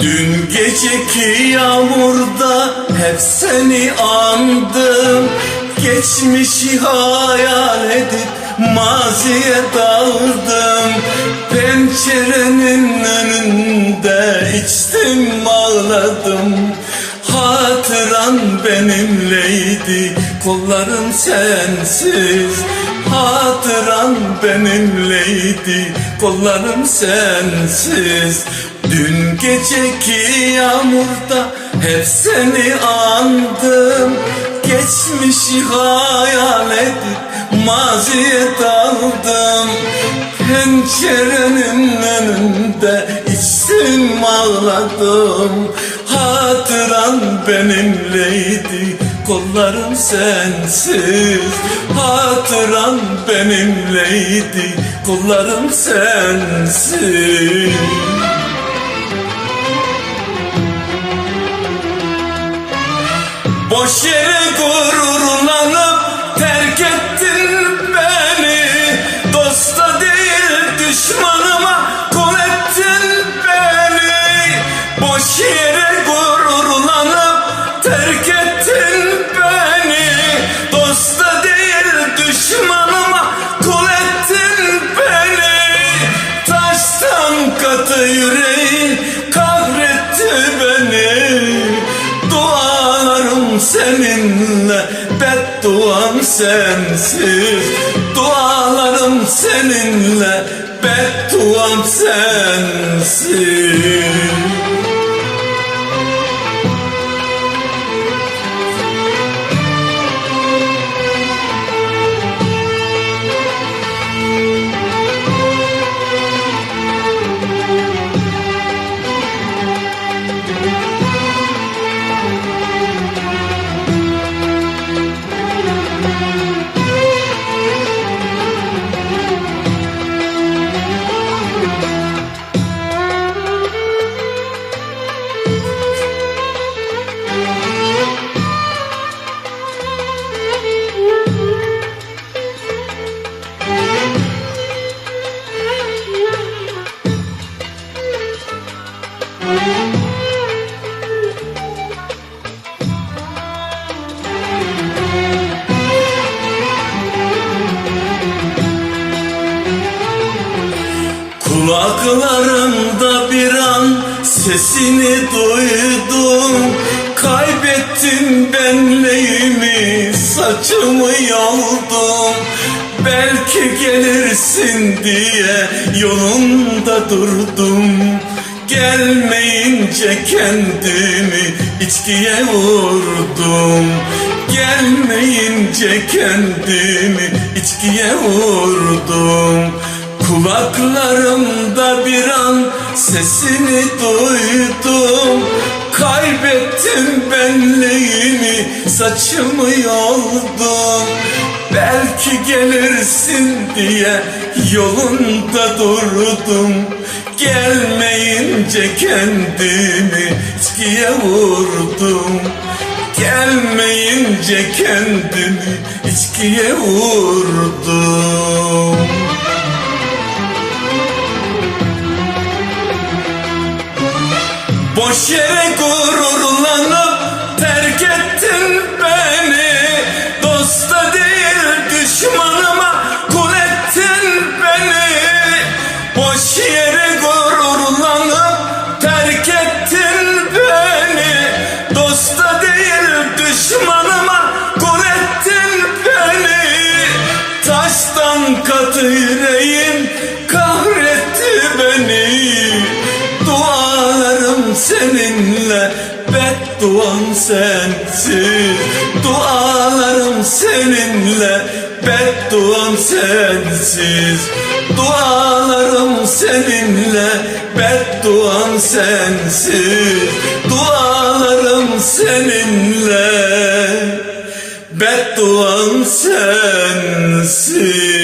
Dün geceki yağmurda hep seni andım. Geçmişi hayal edip maziye daldım. Pencerenin önünde içtim ağladım Hatıran benimleydi kollarım sensiz. Hatıran benimleydi kollarım sensiz. Dün geceki yağmurda hep seni andım. Geçmişi hayal edip maziye daldım Pencerenin önünde içtim ağladım benimleydi kollarım sensiz. Hatıran benimleydi kollarım sensiz. Boş yere gururlanıp seninle bedduam sensiz. Dualarım seninle bedduam sensiz Kulaklarımda bir an sesini duydum. Kaybettim benliğimi saçımı yoldum. Belki gelirsin diye yolunda durdum Gelmeyince kendimi içkiye vurdum. Gelmeyince kendimi içkiye vurdum. Kulaklarımda bir an sesini duydum. Kaybettim benliğimi saçımı yoldum Belki gelirsin diye yolunda durdum. Gelmeyince kendimi içkiye vurdum. Gelmeyince kendimi içkiye vurdum. Boş yere gururlanıp yüreğim kahretti beni. Dualarım seninle bedduam sensiz. Dualarım seninle bedduam sensiz. Dualarım seninle bedduam sensiz. Dualarım seninle bedduam sensiz